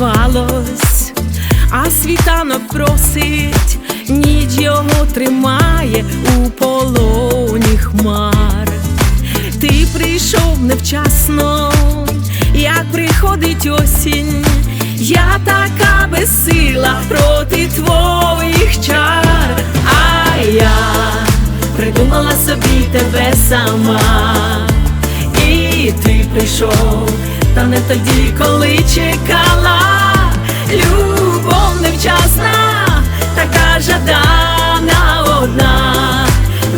сховалось, а світанок просить, ніч його тримає у полоні хмар. Ти прийшов невчасно, як приходить осінь, я така безсила проти твоїх чар, а я придумала собі тебе сама, і ти прийшов, та не тоді, коли чекала, любов невчасна, така жадана одна,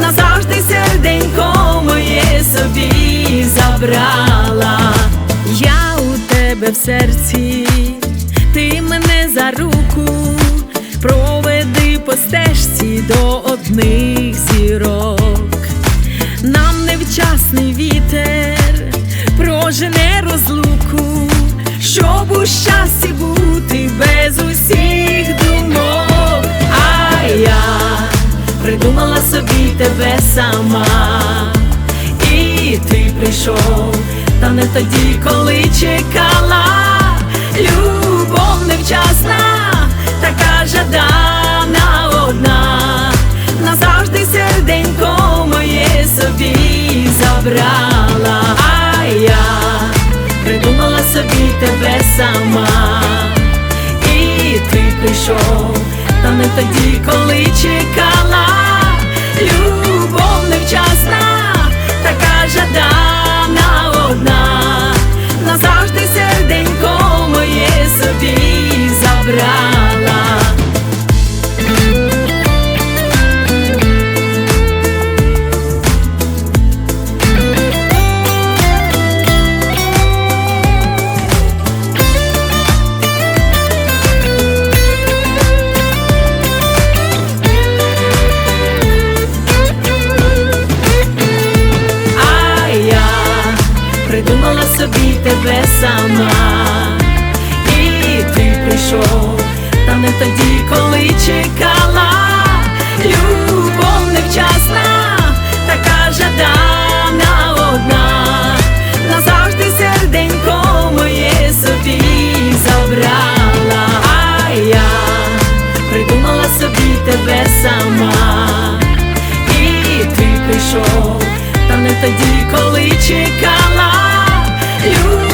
назавжди серденько моє собі забрала. Я у тебе в серці, ти мене за руку проведи по стежці до одних зірок. Нам невчасний вітер прожене розлуку, щоб у щасті бути без усіх думок. А я придумала собі тебе сама, і ти прийшов, та не тоді, коли чекала, любов невчасна, така жадана одна, назавжди серденько моє собі забрала, а я придумала собі тебе сама, ти прийшов, та не тоді, коли тебе сама, і ти прийшов, та не тоді, коли чекала, любов невчасна, така жадана одна, назавжди серденько моє собі забрала, а я придумала собі тебе сама. І ти прийшов, та не тоді, коли чекала. you.